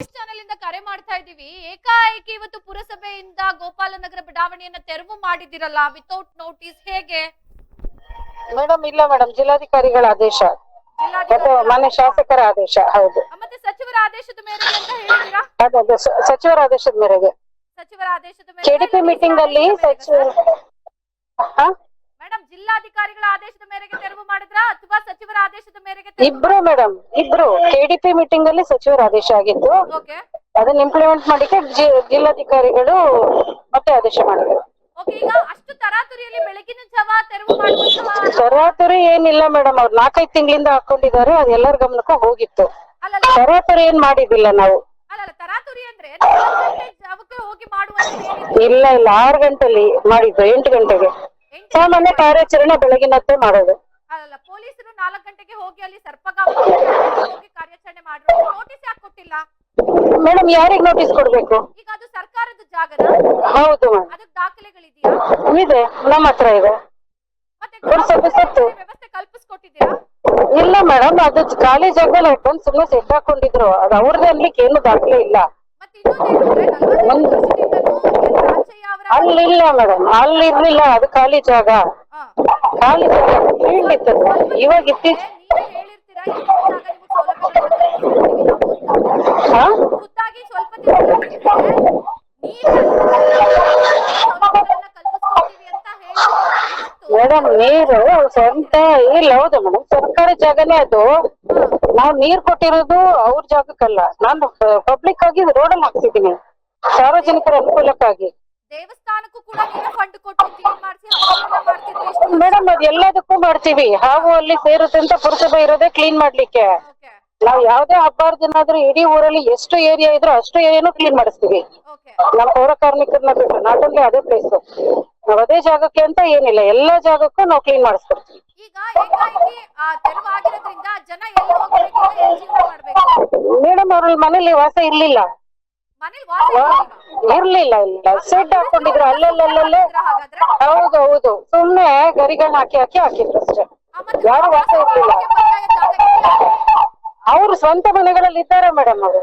Channel ಇಂದ ಕರೆ ಮಾಡ್ತಾ ಇದೀವಿ ಏಕಾಏಕಿ ಇವತ್ತು ಪುರಸಭೆಯಿಂದ ಗೋಪಾಲನಗರ ಬಡಾವಣೆಯನ್ನ ತೆರವು ಮಾಡಿದಿರಲ್ಲ ವಿತೌಟ್ ನೋಟಿಸ್ ಹೇಗೆ? ಮೇಡಮ್ ಇಲ್ಲ ಮೇಡಮ್. ಜಿಲ್ಲಾಧಿಕಾರಿಗಳ ಆದೇಶ. ಮತ್ತೆ ಶಾಸಕರ ಆದೇಶ. ಹೌದು. ಮತ್ತೆ ಸಚಿವರ ಆದೇಶದ ಮೇರೆಗೆ ಅಂತ ಹೇಳಿದಿರಾ ಅದೇ ಸಚಿವರ ಆದೇಶದ ಮೇರೆಗೆ. ಸಚಿವರ ಆದೇಶದ ಕೆಡಿಪಿ ಮೀಟಿಂಗ್ ಅಲ್ಲಿ ಸಚಿವ ಹಾ? ಮೇಡಮ್ ಜಿಲ್ಲಾಧಿಕಾರಿಗಳ ಆದೇಶದ ಮೇರೆಗೆ ತೆರವು ಮಾಡಿದ್ರಾ ಅಥವಾ ಸಚಿವರ ಆದೇಶದ ಮೇರೆಗೆ ಇಬ್ರು ಮೇಡಮ್ ಇಬ್ರು. ಕೆಡಿಪಿ ಮೀಟಿಂಗ್ ಅಲ್ಲಿ ಸಚಿವರ ಆದೇಶ ಆಗಿತ್ತು ಓಕೆ. ಅದನ್ನ ಇಂಪ್ಲಿಮೆಂಟ್ ಮಾಡಿಕ್ಕೆ ಜಿ- ಜಿಲ್ಲಾಧಿಕಾರಿಗಳು ಮತ್ತೆ ಆದೇಶ ಮಾಡಿದ್ರು. ಓಕೆ ಈಗ ಅಷ್ಟು ತರಾತುರಿಯಲ್ಲಿ ಬೆಳಗಿನ ಜಾವ ತೆರವು ಮಾಡುವಂತಹ ತರಾತುರಿ ಏನಿಲ್ಲ ಮೇಡಮ್ ಅವ್ರು ನಾಲ್ಕೈದು ತಿಂಗಳಿಂದ ಹಾಕೊಂಡಿದ್ದಾರೆ ಅದು ಎಲ್ಲರ ಗಮನಕ್ಕೂ ಹೋಗಿತ್ತು. ಅಲ್ಲಲ್ಲ ತರಾತುರಿ ಏನ್ ಮಾಡಿದಿಲ್ಲ ನಾವು. ಅಲ್ಲಲ್ಲ ತರಾತುರಿ ಅಂದ್ರೆ ನಾಲ್ಕು ಗಂಟೆ ಜಾವಕ್ಕೆ ಹೋಗಿ ಇಲ್ಲ ಇಲ್ಲ ಆರು ಗಂಟೆಲಿ ಮಾಡಿದ್ದು ಎಂಟು ಗಂಟೆಗೆ. ಸಾಮಾನ್ಯ ಕಾರ್ಯಾಚರಣೆ ಬೆಳಗಿನತ್ತೆ ಮಾಡೋದು. ಅಲ್ಲ ಪೊಲೀಸರು ನಾಲ್ಕು ಗಂಟೆಗೆ ಹೋಗಿ ಅಲ್ಲಿ ಸರ್ಪಗಾಂವ ಹೋಗಿ ಕಾರ್ಯಾಚರಣೆ ಮಾಡಿದ್ರು ನೋಟಿಸ್ ಯಾಕೆ ಕೊಟ್ಟಿಲ್ಲ? ಮೇಡಮ್ ಯಾರಿಗ್ ನೋಟಿಸ್ ಕೊಡ್ಬೇಕು? ಈಗ ಅದು ಸರ್ಕಾರದ ಜಾಗನ? ಹೌದು ಮೇಡಮ್. ಅದಕ್ಕೆ ದಾಖಲೆಗಳಿದೆಯಾ? ಇದೆ ನಮ್ಮ ಹತ್ರ ಇದೆ. ಮತ್ತೆ ಸತ್ತು. ವ್ಯವಸ್ಥೆ ಕಲ್ಪಿಸ್ಕೊಟ್ಟಿದ್ದೀರಾ ಇಲ್ಲ ಮೇಡಮ್ ಅದು ಖಾಲಿ ಜಾಗದಲ್ಲಿ ಹಾಕೊಂಡು ಸುಮ್ಮನೆ ಸೆಟ್ ಹಾಕೊಂಡಿದ್ರು. ಅದು ಅವ್ರದ್ದು ಅನ್ಲಿಕ್ಕೆ ಏನು ದಾಖಲೆ ಇಲ್ಲ. ಮತ್ತೆ ಇನ್ನೊಂದು ಏನಂದ್ರೆ ನಲವತ್ತೈದು ಎನ್ ಇಲ್ಲ ಮೇಡಮ್ ಅಲ್ಲಿ ಇರ್ಲಿಲ್ಲ ಅದು ಖಾಲಿ ಜಾಗ. ಹಾ. ಖಾಲಿ ಜಾಗ ಹೇಳಿತ್ತು ಇವಾಗ ಇತ್ತೀಚೆ ನೀವೇ ಹೇಳಿರ್ತೀರಾ? ಇನ್ನೊಂದು ಜಾಗ ನಿಮಗೆ ಸೌಲಭ್ಯಗಳನ್ನ ಕಲ್ಪಿಸ್ಕೊಡ್ತೀವಿ ನಾವು ಅಂತ. ಹಾ? ಖುದ್ದಾಗಿ ಸ್ವಲ್ಪ ದಿನಗಳ ಹಿಂದೆ ನೀವೇ ಸೌಲಭ್ಯಗಳನ್ನ ಕಲ್ಪಿಸ್ಕೊಡ್ತೀವಿ ಅಂತ ಹೇಳಿದ್ರು ಇವತ್ತು ಮೇಡಮ್ ನೀರು ಸ್ವಂತ ಇಲ್ಲ ಹೌದು ಮೇಡಮ್ ಸರ್ಕಾರಿ ಜಾಗನೇ ಅದು. ನಾವು ನೀರ್ ಕೊಟ್ಟಿರೋದು ಅವ್ರ ಜಾಗಕ್ಕಲ್ಲ. ನಾನು ಪಬ್ಲಿಕ್ ಆಗಿ ರೋಡಲ್ಲಿ ಹಾಕ್ತಿದ್ದೀನಿ. ಸಾರ್ವಜನಿಕರ ಅನುಕೂಲಕ್ಕಾಗಿ. ದೇವಸ್ಥಾನಕ್ಕೂ ಕೂಡ ನೀವೇ ಫಂಡ್ ಕೊಟ್ಟು ಕ್ಲೀನ್ ಮಾಡಿಸಿ ಮೇಡಮ್ ಅದ್ ಎಲ್ಲದಕ್ಕೂ ಮಾಡ್ತೀವಿ. ಹಾಗೂ ಅಲ್ಲಿ ಸೇರುತ್ತೆ ಅಂತ ಪುರಸಭೆ ಇರೋದೇ ಕ್ಲೀನ್ ಮಾಡ್ಲಿಕ್ಕೆ. ನಾವು ಯಾವ್ದೇ ದಿನ ಆದ್ರೂ ಇಡೀ ಊರಲ್ಲಿ ಎಷ್ಟು ಏರಿಯಾ ಇದ್ರೂ ಅಷ್ಟು ಏರಿಯಾನು ಕ್ಲೀನ್ ಮಾಡಿಸ್ತೀವಿ. ನಮ್ಮ ಪೌರ ಕಾರ್ಮಿಕರನ್ನ ಬಿಟ್ಟು ನಾಟ್ ಓನ್ಲಿ ಅದೇ ಪ್ಲೇಸ್ ನಾವ್ ಅದೇ ಜಾಗಕ್ಕೆ ಅಂತ ಏನಿಲ್ಲ. ಎಲ್ಲಾ ಜಾಗಕ್ಕೂ ನಾವು ಕ್ಲೀನ್ ಮಾಡಿಸ್ಕೊಡ್ತೀವಿ. ಈಗ ಏಕಾಏಕಿ ಜನ ಎಲ್ಲಿ ಹೋಗ್ಬೇಕು? ಈಗ ಎಲ್ಲಿ ಜೀವನ ಮಾಡ್ಬೇಕು? ಮೇಡಮ್ ಅವ್ರ ಮನೇಲಿ ವಾಸ ಇರ್ಲಿಲ್ಲ? ಇರ್ಲಿಲ್ಲ ಇಲ್ಲ. ಸೆಡ್ ಹಾಕೊಂಡಿದ್ರು. ಅಲ್ಲಲ್ಲಲ್ಲೇ ಹೌದು ಹೌದು. ಸುಮ್ನೆ ಗರಿಗಳನ್ನ ಹಾಕಿ ಹಾಕಿ ಹಾಕಿದ್ರು ಅಷ್ಟೇ. ಯಾರು ವಾಸ ಇರ್ಲಿಲ್ಲ? ಅವ್ರು ಸ್ವಂತ ಮನೆಗಳಲ್ಲಿ ಇದ್ದಾರೆ ಮೇಡಮ್ ಅವರು.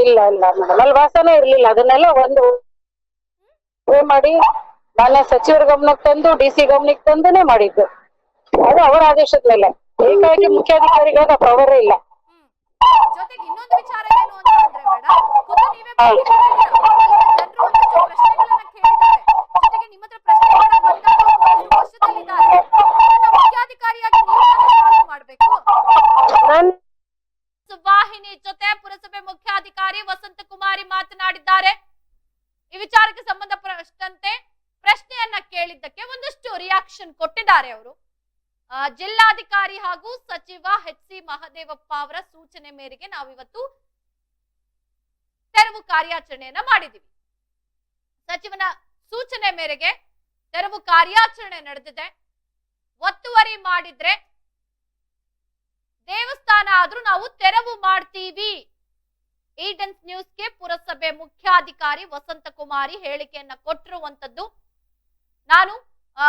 ಇಲ್ಲ ಇಲ್ಲ ಮೇಡಮ್ ಅಲ್ಲಿ ವಾಸನೇ ಇರ್ಲಿಲ್ಲ. ಅದನ್ನೆಲ್ಲ ಒಂದು ಮಾಡಿ ಮಾನ್ಯ ಸಚಿವರ ಗಮನಕ್ಕೆ ತಂದು ಡಿ ಸಿ ಗಮನಕ್ಕೆ ತಂದುನೇ ಮಾಡಿದ್ದು. ಅದು ಅವರ ಆದೇಶದ ಮೇಲೆ. ಏಕಾಗಿ ಮುಖ್ಯಾಧಿಕಾರಿಗಳ ಪವರ್ ಇಲ್ಲ. ಜೊತೆಗೆ ಇನ್ನೊಂದು ವಿಚಾರ ಏನು ಅಂತ ಅಂದ್ರೆ ಮೇಡಮ್ ಖುದ್ದು ನೀವೇ ಭೇಟಿ ಕೊಟ್ಟಿದ್ದೀರಾ. ಅಲ್ಲಿನ ಜನರು ಒಂದಷ್ಟು ಪ್ರಶ್ನೆಗಳನ್ನ ಕೇಳಿದ್ದಾರೆ. ಜೊತೆಗೆ ನಿಮ್ಮ ಹತ್ರ ಪ್ರಶ್ನೆಗಳನ್ನ ಬಂದವರು ಪೊಲೀಸರು ವಶದಲ್ಲಿದ್ದಾರೆ ಅದನ್ನ ಮುಖ್ಯಾಧಿಕಾರಿಯಾಗಿ ನೀವು ತಾನೇ ಸಾಲ್ವ್ ಮಾಡ್ಬೇಕು. ವಾಹಿನಿ ಜೊತೆ ಪುರಸಭೆ ಮುಖ್ಯಾಧಿಕಾರಿ ವಸಂತ ಕುಮಾರಿ ಮಾತನಾಡಿದ್ದಾರೆ. ಈ ವಿಚಾರಕ್ಕೆ ಸಂಬಂಧಪಟ್ಟಂತೆ ಪ್ರಶ್ನೆಯನ್ನ ಕೇಳಿದ್ದಕ್ಕೆ ಒಂದಷ್ಟು ರಿಯಾಕ್ಷನ್ ಕೊಟ್ಟಿದ್ದಾರೆ ಅವರು. ಜಿಲ್ಲಾಧಿಕಾರಿ ಹಾಗೂ ಸಚಿವ ಎಚ್ ಸಿ ಮಹದೇವಪ್ಪ ಅವರ ಸೂಚನೆ ಮೇರೆಗೆ ನಾವಿವತ್ತು ತೆರವು ಕಾರ್ಯಾಚರಣೆಯನ್ನ ಮಾಡಿದೀವಿ ಸಚಿವನ ಸೂಚನೆ ಮೇರೆಗೆ ತೆರವು ಕಾರ್ಯಾಚರಣೆ ನಡೆದಿದೆ. ಒತ್ತುವರಿ ಮಾಡಿದ್ರೆ ದೇವಸ್ಥಾನ ಆದ್ರೂ ನಾವು ತೆರವು ಮಾಡ್ತೀವಿ. ಈಡನ್ಸ್ ನ್ಯೂಸ್ಗೆ ಪುರಸಭೆ ಮುಖ್ಯಾಧಿಕಾರಿ ವಸಂತ ಕುಮಾರಿ ಹೇಳಿಕೆಯನ್ನ ಕೊಟ್ಟಿರುವಂತದ್ದು ನಾನು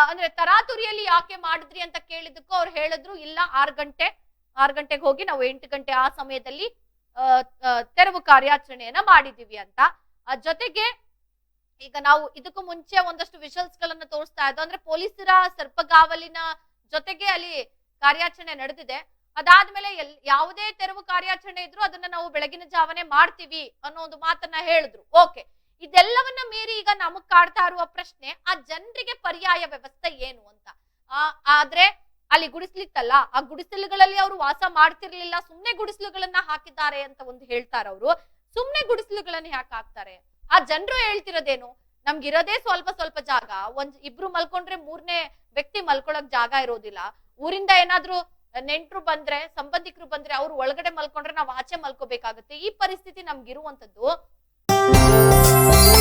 ಅಂದ್ರೆ ತರಾತುರಿಯಲ್ಲಿ ಯಾಕೆ ಮಾಡಿದ್ರಿ ಅಂತ ಕೇಳಿದಕ್ಕೂ ಅವ್ರು ಹೇಳಿದ್ರು, ಇಲ್ಲ, ಆರ್ ಗಂಟೆ, ಆರ್ ಗಂಟೆಗೆ ಹೋಗಿ ನಾವು ಎಂಟು ಗಂಟೆ ಆ ಸಮಯದಲ್ಲಿ ತೆರವು ಕಾರ್ಯಾಚರಣೆಯನ್ನ ಮಾಡಿದೀವಿ ಅಂತ. ಜೊತೆಗೆ ಈಗ ನಾವು ಇದಕ್ಕೂ ಮುಂಚೆ ಒಂದಷ್ಟು ವಿಷಲ್ಸ್ ಗಳನ್ನ ತೋರಿಸ್ತಾ ಇದ್ದೋ, ಅಂದ್ರೆ ಪೊಲೀಸರ ಸರ್ಪಗಾವಲಿನ ಜೊತೆಗೆ ಅಲ್ಲಿ ಕಾರ್ಯಾಚರಣೆ ನಡೆದಿದೆ. ಅದಾದ್ಮೇಲೆ ಎಲ್, ಯಾವುದೇ ತೆರವು ಕಾರ್ಯಾಚರಣೆ ಇದ್ರು ಅದನ್ನ ನಾವು ಬೆಳಗಿನ ಜಾವನೆ ಮಾಡ್ತೀವಿ ಅನ್ನೋ ಒಂದು ಮಾತನ್ನ ಹೇಳಿದ್ರು. ಓಕೆ. ಇದೆಲ್ಲವನ್ನ ಮೀರಿ ಈಗ ನಮಗ್ ಕಾಡ್ತಾ ಇರುವ ಪ್ರಶ್ನೆ, ಆ ಜನರಿಗೆ ಪರ್ಯಾಯ ವ್ಯವಸ್ಥೆ ಏನು ಅಂತ? ಆದ್ರೆ ಅಲ್ಲಿ ಗುಡಿಸ್ಲಿತ್ತಲ್ಲ, ಆ ಗುಡಿಸಲುಗಳಲ್ಲಿ ಅವರು ವಾಸ ಮಾಡ್ತಿರ್ಲಿಲ್ಲ, ಸುಮ್ನೆ ಗುಡಿಸಲುಗಳನ್ನ ಹಾಕಿದ್ದಾರೆ ಅಂತ ಒಂದು ಹೇಳ್ತಾರ ಅವರು. ಸುಮ್ನೆ ಗುಡಿಸಲುಗಳನ್ನ ಯಾಕೆ ಹಾಕ್ತಾರೆ? ಆ ಜನರು ಹೇಳ್ತಿರೋದೇನು? ನಮ್ಗಿರೋದೇ ಸ್ವಲ್ಪ ಸ್ವಲ್ಪ ಜಾಗ, ಒಂದ್ ಇಬ್ರು ಮಲ್ಕೊಂಡ್ರೆ ಮೂರನೇ ವ್ಯಕ್ತಿ ಮಲ್ಕೊಳಕ್ ಜಾಗ ಇರೋದಿಲ್ಲ. ಊರಿಂದ ಏನಾದ್ರು ನೆಂಟ್ರು ಬಂದ್ರೆ, ಸಂಬಂಧಿಕರು ಬಂದ್ರೆ ಅವ್ರು ಒಳಗಡೆ ಮಲ್ಕೊಂಡ್ರೆ ನಾವ್ ಆಚೆ ಮಲ್ಕೋಬೇಕಾಗತ್ತೆ. ಈ ಪರಿಸ್ಥಿತಿ ನಮ್ಗಿರುವಂತದ್ದು. Música